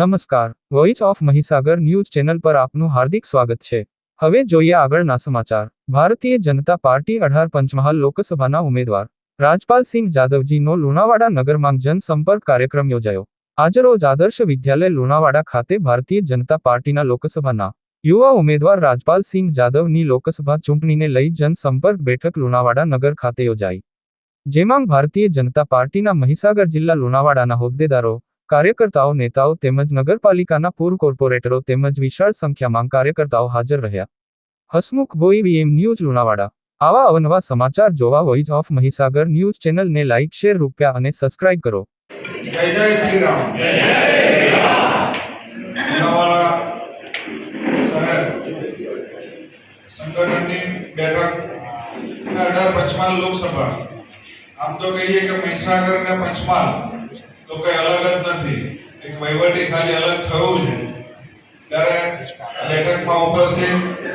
નમસ્કાર voice of Mahisagar news channel પર આપનું હાર્દિક સ્વાગત છે. હવે જોઈએ આગળના સમાચાર. ભારતીય જનતા પાર્ટી અઢાર પંચમહાલ લોકસભાના ઉમેદવાર રાજપાલસિંહ જાદવજીનો લુણાવાડા નગરમાં જનસંપર્ક કાર્યક્રમ યોજાયો. આજરોજ આદર્શ વિદ્યાલય લુણાવાડા ખાતે ભારતીય જનતા પાર્ટીના લોકસભાના યુવા ઉમેદવાર રાજપાલસિંહ જાદવની લોકસભા ચૂંટણીને લઈ જનસંપર્ક બેઠક લુણાવાડા નગર ખાતે યોજાઈ. જેમાં ભારતીય જનતા પાર્ટીના મહીસાગર જિલ્લા લુણાવાડાના હોદ્દેદારો કાર્યકર્તાઓ નેતાઓ તેમજ નગરપાલિકાના પૂર્વ કોર્પોરેટરો તેમજ વિશાળ સંખ્યામાં કાર્યકર્તાઓ હાજર રહ્યા. Hasmukh Bhoi VM news Lunawada. આવા અવનવા સમાચાર જોવા વોઇસ ઓફ મહીસાગર ન્યૂઝ ચેનલને લાઇક શેર રૂપિયા અને સબસ્ક્રાઇબ કરો. જય જય શ્રી રામ લુણાવાડા શહેર સંગઠનની બેઠક અઢાર પંચમહાલ લોકસભા. આમ તો કહીએ કે મહીસાગર ને પંચમહાલ તો કઈ અલગ નથી. એક વહીવટી ખાલી અલગ થયું છે. ત્યારે બેઠકમાં ઉપસ્થિત